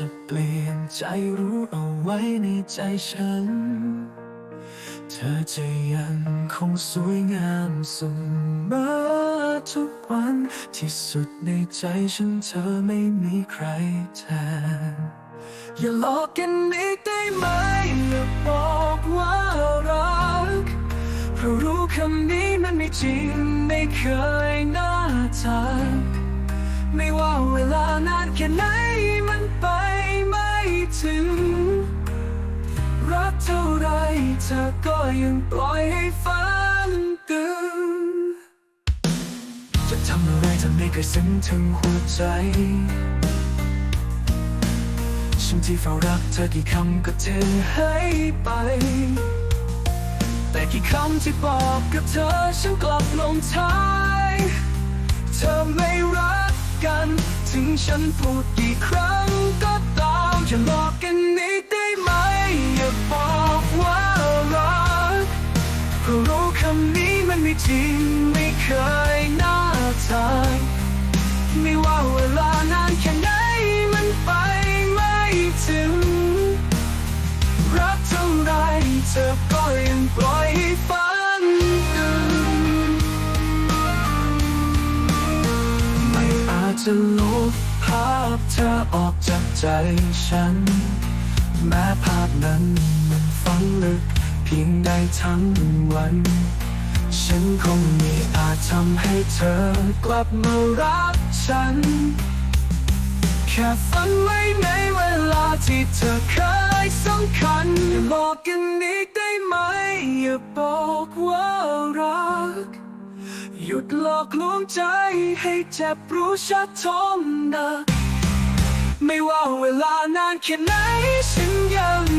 จะเปลี่ยนใจรู้เอาไว้ในใจฉัน เธอจะยังคงสวยงามเสมอทุกวันที่สุดในใจฉันเธอไม่มีใครแทน อย่าหลอกกันอีกได้ไหมอย่าบอกว่ารักเพราะรู้คำนี้มันไม่จริงไม่เคยน่าทักไม่ว่าเวลานานแค่ไหน เธอก็ยังปล่อยให้ฝันตึงจะทำอะไรทำไม่เคยซึ้งถึงหัวใจ ฉันที่เฝ้ารักเธอกี่คำก็เทให้ไป แต่กี่คำที่บอกกับเธอฉันกลับลงท้าย เธอไม่รักกัน ถึงฉันพูดกี่ครั้งก็ตามอย่าหลอกกันอี จริงไม่เคยน่าทางไม่ว่าเวลานานแค่ไหนมันไปไม่ถึง รักเท่าไรเธอก็ยังปล่อยให้ฝันตึงไม่อาจจะลบภาพเธอออกจากใจฉัน แม้ภาพนั้นมันฝังลึกเพียงใดทั้งวัน ฉันคงไม่อาจทำให้เธอกลับมารักฉัน แค่ฝันไว้ในเวลาที่เธอเคยสำคัญอย่าบอกกันอีกได้ไหม อย่าบอกว่ารัก หยุดหลอกลวงใจให้เจ็บรู้ชัดทมนะ ไม่ว่าเวลานานแค่ไหนฉันยัง